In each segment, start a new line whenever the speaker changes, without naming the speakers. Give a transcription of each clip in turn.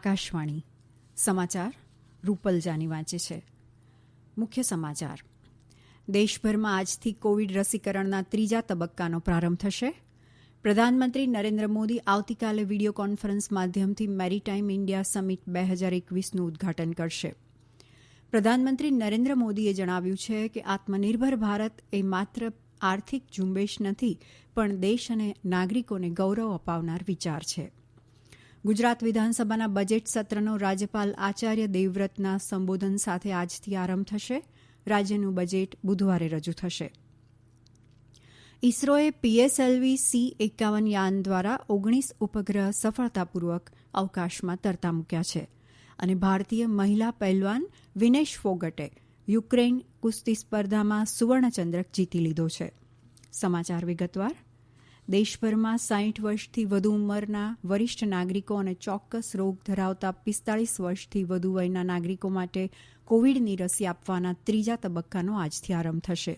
આકાશવાણી સમાચાર રૂપલ જાની વાંચે છે મુખ્ય સમાચાર દેશભરમાં આજથી કોવિડ રસીકરણના ત્રીજા તબક્કાનો પ્રારંભ થશે પ્રધાનમંત્રી નરેન્દ્ર મોદી આવતીકાલે વીડિયો કોન્ફરન્સ માધ્યમથી મેરીટાઈમ ઇન્ડિયા સમિટ બે હજાર એકવીસનું ઉદઘાટન કરશે પ્રધાનમંત્રી નરેન્દ્ર મોદીએ જણાવ્યું છે કે આત્મનિર્ભર ભારત એ માત્ર આર્થિક ઝુંબેશ નથી પણ દેશ અને નાગરિકોને ગૌરવ અપાવનાર વિચાર છે ગુજરાત વિધાનસભાના બજેટ સત્રનો રાજ્યપાલ આચાર્ય દેવવ્રતના સંબોધન સાથે આજથી આરંભ થશે રાજ્યનું બજેટ બુધવારે રજૂ થશે ઇસરોએ પીએસએલવી સી એકાવન યાન દ્વારા ઓગણીસ ઉપગ્રહ સફળતાપૂર્વક અવકાશમાં તરતા મૂક્યા છે અને ભારતીય મહિલા પહેલવાન વિનેશ ફોગટે યુક્રેન કુસ્તી સ્પર્ધામાં સુવર્ણચંદ્રક જીતી લીધો છે સમાચાર વિગતવાર દેશભરમાં સાઇઠ વર્ષથી વધુ ઉંમરના વરિષ્ઠ નાગરિકો અને ચોક્કસ રોગ ધરાવતા પિસ્તાળીસ વર્ષથી વધુ વયના નાગરિકો માટે કોવિડની રસી આપવાના ત્રીજા તબક્કાનો આજથી આરંભ થશે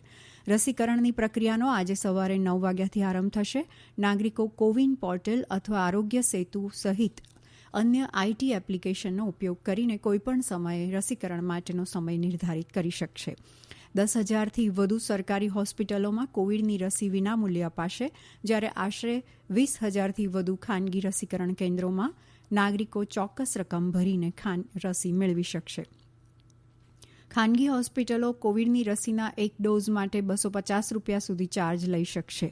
રસીકરણની પ્રક્રિયાનો આજે સવારે નવ વાગ્યાથી આરંભ થશે નાગરિકો કોવિન પોર્ટલ અથવા આરોગ્ય સેતુ સહિત અન્ય આઈટી એપ્લિકેશનનો ઉપયોગ કરીને કોઈપણ સમયે રસીકરણ માટેનો સમય નિર્ધારિત કરી શકશે દસ હજારથી વધુ સરકારી હોસ્પિટલોમાં કોવિડની રસી વિનામૂલ્ય અપાશે જ્યારે આશરે વીસ હજારથી વધુ ખાનગી રસીકરણ કેન્દ્રોમાં નાગરિકો ચોક્કસ રકમ ભરીને ખાન રસી મેળવી શકશે ખાનગી હોસ્પિટલો કોવિડની રસીના એક ડોઝ માટે બસો પચાસ રૂપિયા સુધી ચાર્જ લઈ શકશે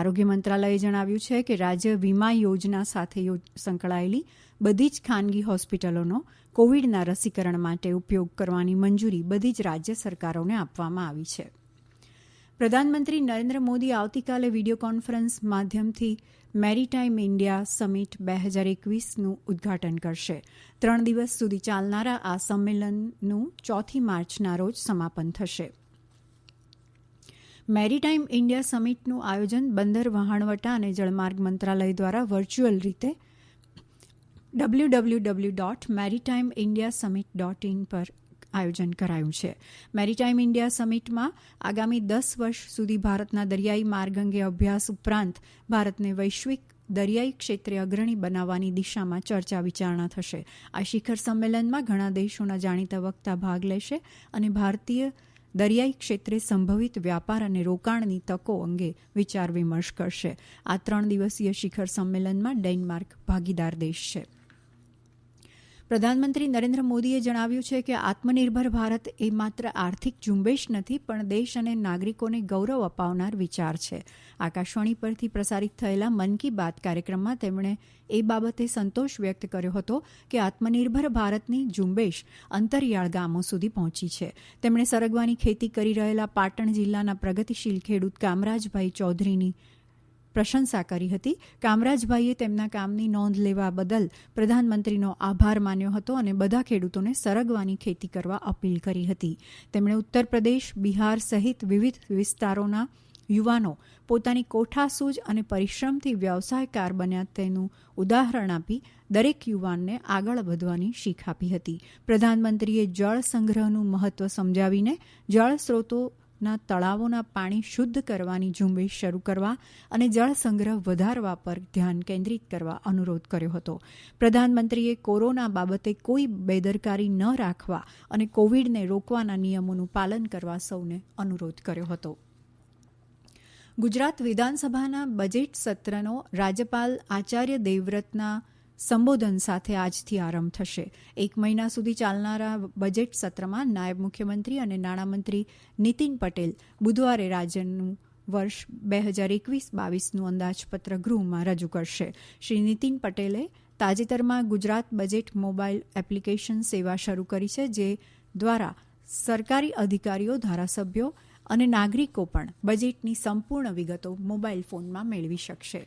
આરોગ્ય મંત્રાલયે જણાવ્યું છે કે રાજ્ય વીમા યોજના સાથે સંકળાયેલી બધી જ ખાનગી હોસ્પિટલોનો કોવિડના રસીકરણ માટે ઉપયોગ કરવાની મંજૂરી બધી જ રાજ્ય સરકારોને આપવામાં આવી છે પ્રધાનમંત્રી નરેન્દ્ર મોદી આવતીકાલે વીડિયો કોન્ફરન્સ માધ્યમથી મેરીટાઈમ ઇન્ડિયા સમિટ બે હજાર એકવીસનું ઉદ્ઘાટન કરશે ત્રણ દિવસ સુધી ચાલનારા આ સંમેલનનું ચોથી માર્ચના રોજ સમાપન થશે મેરીટાઈમ ઇન્ડિયા સમિટનું આયોજન બંદર વહાણવટા અને જળમાર્ગ મંત્રાલય દ્વારા વર્ચ્યુઅલ રીતે W W W dot maritime India summit dot in પર આયોજન કરાયું છે મેરીટાઇમ ઇન્ડિયા સમિટમાં આગામી દસ વર્ષ સુધી ભારતના દરિયાઈ માર્ગ અંગે અભ્યાસ ઉપરાંત ભારતને વૈશ્વિક દરિયાઈ ક્ષેત્રે અગ્રણી બનાવવાની દિશામાં ચર્ચા વિચારણા થશે આ શિખર સંમેલનમાં ઘણા દેશોના જાણીતા વક્તા ભાગ લેશે અને ભારતીય દરિયાઈ ક્ષેત્રે સંભવિત વ્યાપાર અને રોકાણની તકો અંગે વિચાર વિમર્શ કરશે આ ત્રણ દિવસીય શિખર સંમેલનમાં ડેનમાર્ક ભાગીદાર દેશ છે પ્રધાનમંત્રી નરેન્દ્ર મોદીએ જણાવ્યું છે કે આત્મનિર્ભર ભારત એ માત્ર આર્થિક ઝુંબેશ નથી પણ દેશ અને નાગરિકોને ગૌરવ અપાવનાર વિચાર છે આકાશવાણી પરથી પ્રસારિત થયેલા મન કી બાત કાર્યક્રમમાં તેમણે એ બાબતે સંતોષ વ્યક્ત કર્યો હતો કે આત્મનિર્ભર ભારતની ઝુંબેશ અંતરિયાળ ગામો સુધી પહોંચી છે તેમણે સરગવાની ખેતી કરી રહેલા પાટણ જિલ્લાના પ્રગતિશીલ ખેડૂત કામરાજભાઈ ચૌધરીની પ્રશંસા કરી હતી કામરાજભાઈએ તેમના કામની નોંધ લેવા બદલ પ્રધાનમંત્રીનો આભાર માન્યો હતો અને બધા ખેડૂતોને સરગવાની ખેતી કરવા અપીલ કરી હતી તેમણે ઉત્તર પ્રદેશ બિહાર સહિત વિવિધ વિસ્તારોના યુવાનો પોતાની કોઠાસૂઝ અને પરિશ્રમથી વ્યવસાયકાર બન્યા તેનું ઉદાહરણ આપી દરેક યુવાનને આગળ વધવાની શીખ આપી હતી પ્રધાનમંત્રીએ જળ સંગ્રહનું મહત્વ સમજાવીને જળ સ્રોતો ના તળાવોના પાણી શુદ્ધ કરવાની ઝુંબેશ શરૂ કરવા અને જળ સંગ્રહ વધારવા પર ધ્યાન કેન્દ્રિત કરવા અનુરોધ કર્યો હતો પ્રધાનમંત્રીએ કોરોના બાબતે કોઈ બેદરકારી ન રાખવા અને કોવિડને રોકવાના નિયમોનું પાલન કરવા સૌને અનુરોધ કર્યો હતો ગુજરાત વિધાનસભાના બજેટ સત્રનો રાજ્યપાલ આચાર્ય દેવવ્રતના સંબોધન સાથે આજથી આરંભ થશે એક મહિના સુધી ચાલનારા બજેટ સત્રમાં નાયબ મુખ્યમંત્રી અને નાણામંત્રી નીતિન પટેલ બુધવારે રાજ્યનું વર્ષ બે હજાર એકવીસ બાવીસનું અંદાજપત્ર ગૃહમાં રજૂ કરશે શ્રી નીતિન પટેલે તાજેતરમાં ગુજરાત બજેટ મોબાઈલ એપ્લિકેશન સેવા શરૂ કરી છે જે દ્વારા સરકારી અધિકારીઓ ધારાસભ્યો અને નાગરિકો પણ બજેટની સંપૂર્ણ વિગતો મોબાઈલ ફોનમાં મેળવી શકશે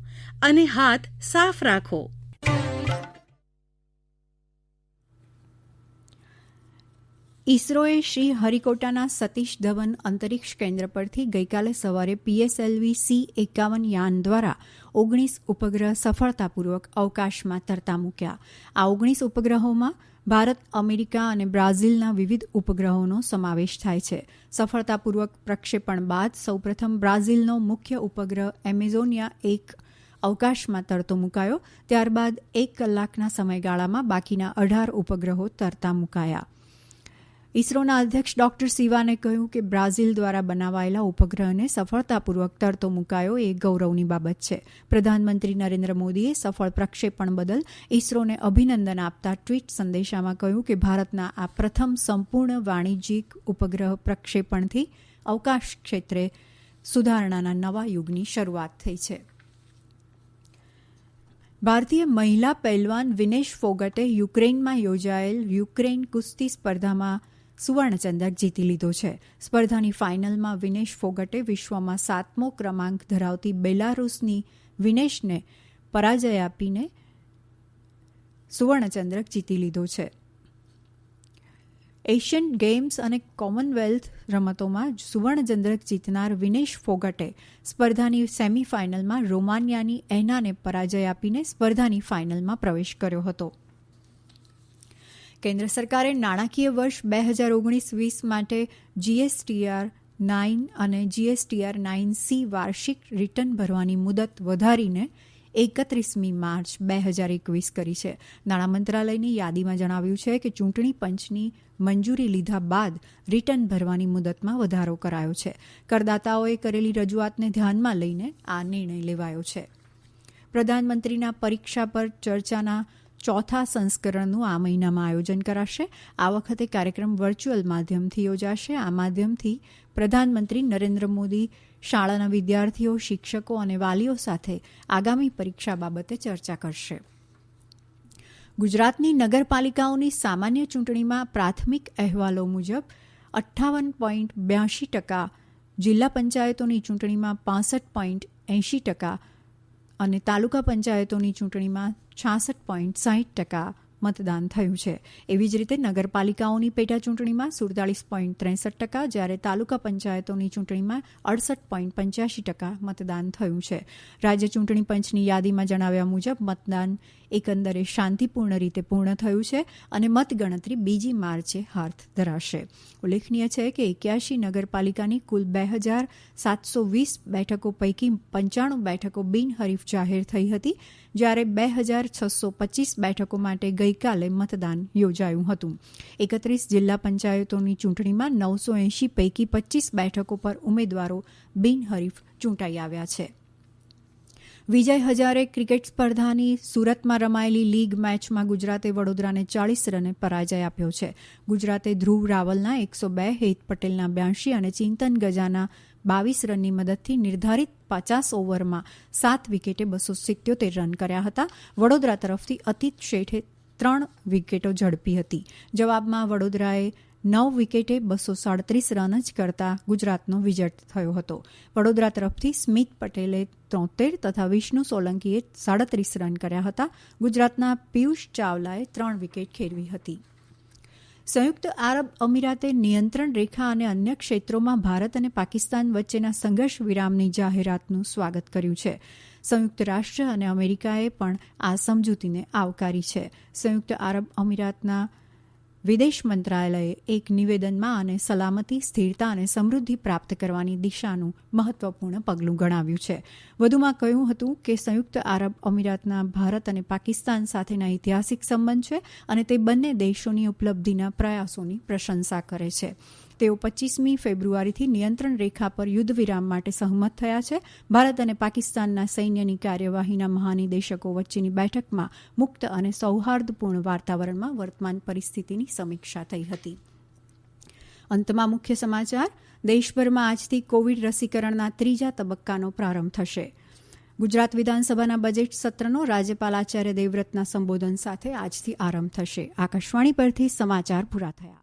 અને હાથ સાફ રાખો ઇસરોએ શ્રી હરિકોટાના સતીશ ધવન અંતરિક્ષ કેન્દ્ર પરથી ગઈકાલે સવારે પીએસએલવી સી એકાવન યાન દ્વારા ઓગણીસ ઉપગ્રહ સફળતાપૂર્વક અવકાશમાં તરતા મૂક્યા આ ઓગણીસ ઉપગ્રહોમાં ભારત અમેરિકા અને બ્રાઝિલના વિવિધ ઉપગ્રહોનો સમાવેશ થાય છે સફળતાપૂર્વક પ્રક્ષેપણ બાદ સૌપ્રથમ બ્રાઝિલનો મુખ્ય ઉપગ્રહ એમેઝોનિયા એક અવકાશમાં તરતો મુકાયો ત્યારબાદ એક કલાકના સમયગાળામાં બાકીના અઢાર ઉપગ્રહો તરતા મુકાયા ઇસરોના અધ્યક્ષ ડોક્ટર સિવાને કહ્યું કે બ્રાઝિલ દ્વારા બનાવાયેલા ઉપગ્રહને સફળતાપૂર્વક તરતો મુકાયો એ ગૌરવની બાબત છે પ્રધાનમંત્રી નરેન્દ્ર મોદીએ સફળ પ્રક્ષેપણ બદલ ઇસરોને અભિનંદન આપતા ટ્વીટ સંદેશામાં કહ્યું કે ભારતના આ પ્રથમ સંપૂર્ણ વાણિજ્યિક ઉપગ્રહ પ્રક્ષેપણથી અવકાશ ક્ષેત્રે સુધારણાના નવા યુગની શરૂઆત થઈ છે ભારતીય મહિલા પહેલવાન વિનેશ ફોગટે યુક્રેનમાં યોજાયેલ યુક્રેન કુસ્તી સ્પર્ધામાં સુવર્ણચંદ્રક જીતી લીધો છે સ્પર્ધાની ફાઇનલમાં વિનેશ ફોગટે વિશ્વમાં સાતમો ક્રમાંક ધરાવતી બેલારૂસની વિનેશને પરાજય આપીને સુવર્ણચંદ્રક જીતી લીધો છે એશિયન ગેમ્સ અને કોમનવેલ્થ રમતોમાં સુવર્ણચંદ્રક જીતનાર વિનેશ ફોગટે સ્પર્ધાની સેમી રોમાનિયાની એનાને પરાજય આપીને સ્પર્ધાની ફાઇનલમાં પ્રવેશ કર્યો હતો કેન્દ્ર સરકારે નાણાકીય વર્ષ બે હજાર ઓગણીસ વીસ માટે જીએસટીઆર નાઇન અને જીએસટીઆર નાઇન સી વાર્ષિક રિટર્ન ભરવાની મુદત વધારીને એકત્રીસમી માર્ચ બે હજાર એકવીસ કરી છે નાણાં મંત્રાલયની યાદીમાં જણાવ્યું છે કે ચૂંટણી પંચની મંજૂરી લીધા બાદ રિટર્ન ભરવાની મુદતમાં વધારો કરાયો છે કરદાતાઓએ કરેલી રજૂઆતને ધ્યાનમાં લઈને આ નિર્ણય લેવાયો છે પ્રધાનમંત્રીના પરીક્ષા પર ચર્ચાના ચોથા સંસ્કરણનું આ મહિનામાં આયોજન કરાશે આ વખતે કાર્યક્રમ વર્ચ્યુઅલ માધ્યમથી યોજાશે આ માધ્યમથી પ્રધાનમંત્રી નરેન્દ્ર મોદી શાળાના વિદ્યાર્થીઓ શિક્ષકો અને વાલીઓ સાથે આગામી પરીક્ષા બાબતે ચર્ચા કરશે ગુજરાતની નગરપાલિકાઓની સામાન્ય ચૂંટણીમાં પ્રાથમિક અહેવાલો મુજબ અઠ્ઠાવન પોઈન્ટ બ્યાસી ટકા જિલ્લા પંચાયતોની ચૂંટણીમાં પાસઠ પોઈન્ટ એંશી ટકા અને તાલુકા પંચાયતોની ચૂંટણીમાં છાસઠ પોઇન્ટ સાઇઠ ટકા મતદાન થયું છે એવી જ રીતે નગરપાલિકાઓની પેટા ચૂંટણીમાં સુડતાલીસ પોઇન્ટ ત્રેસઠ ટકા જ્યારે તાલુકા પંચાયતોની ચૂંટણીમાં અડસઠ પોઈન્ટ પંચ્યાસી ટકા મતદાન થયું છે રાજ્ય ચૂંટણી પંચની યાદીમાં જણાવ્યા મુજબ મતદાન એકંદરે શાંતિપૂર્ણ રીતે પૂર્ણ થયું છે અને મતગણતરી બીજી માર્ચે હાથ ધરાશે ઉલ્લેખનીય છે કે એક્યાસી નગરપાલિકાની કુલ બે હજાર સાતસો વીસ બેઠકો પૈકી પંચાણું બેઠકો બિનહરીફ જાહેર થઈ હતી જ્યારે બે હજાર છસો પચીસ બેઠકો માટે ગઈ ગઇકાલે મતદાન યોજાયું હતું એકત્રીસ જિલ્લા પંચાયતોની ચૂંટણીમાં નવસો એંશી પૈકી પચ્ચીસ બેઠકો પર ઉમેદવારો બિનહરીફ ચૂંટાઈ આવ્યા છે વિજય હજારે ક્રિકેટ સ્પર્ધાની સુરતમાં રમાયેલી લીગ મેચમાં ગુજરાતે વડોદરાને ચાળીસ રને પરાજય આપ્યો છે ગુજરાતે ધ્રુવ રાવલના એકસો બે હેત પટેલના બ્યાસી અને ચિંતન ગજાના બાવીસ રનની મદદથી નિર્ધારિત પચાસ ઓવરમાં સાત વિકેટે બસો સિત્યોતેર રન કર્યા હતા વડોદરા તરફથી અતિત શેઠે ત્રણ વિકેટો ઝડપી હતી જવાબમાં વડોદરાએ નવ વિકેટે બસો સાડત્રીસ રન જ કરતા ગુજરાતનો વિજય થયો હતો વડોદરા તરફથી સ્મિત પટેલે ત્રોતેર તથા વિષ્ણુ સોલંકીએ સાડત્રીસ રન કર્યા હતા ગુજરાતના પિયુષ ચાવલાએ ત્રણ વિકેટ ખેરવી હતી સંયુક્ત આરબ અમીરાતે નિયંત્રણ રેખા અને અન્ય ક્ષેત્રોમાં ભારત અને પાકિસ્તાન વચ્ચેના સંઘર્ષ વિરામની જાહેરાતનું સ્વાગત કર્યું છે સંયુક્ત રાષ્ટ્ર અને અમેરિકાએ પણ આ સમજૂતીને આવકારી છે સંયુક્ત આરબ અમીરાતના વિદેશ મંત્રાલયે એક નિવેદનમાં આને સલામતી સ્થિરતા અને સમૃદ્ધિ પ્રાપ્ત કરવાની દિશાનું મહત્વપૂર્ણ પગલું ગણાવ્યું છે વધુમાં કહ્યું હતું કે સંયુક્ત આરબ અમીરાતના ભારત અને પાકિસ્તાન સાથેના ઐતિહાસિક સંબંધ છે અને તે બંને દેશોની ઉપલબ્ધિના પ્રયાસોની પ્રશંસા કરે છે તેઓ રપમી ફેબ્રુઆરીથી નિયંત્રણ રેખા પર યુદ્ધ વિરામ માટે સહમત થયા છે ભારત અને પાકિસ્તાનના સૈન્યની કાર્યવાહીના મહાનિદેશકો વચ્ચેની બેઠકમાં મુક્ત અને સૌહાર્દપૂર્ણ વાતાવરણમાં વર્તમાન પરિસ્થિતિની સમીક્ષા થઈ હતી અંતમાં મુખ્ય સમાચાર દેશભરમાં આજથી કોવિડ રસીકરણના ત્રીજા તબક્કાનો પ્રારંભ થશે ગુજરાત વિધાનસભાના બજેટ સત્રનો રાજ્યપાલ આચાર્ય દેવવ્રતના સંબોધન સાથે આજથી આરંભ થશે આકાશવાણી પરથી સમાચાર પૂરા થયા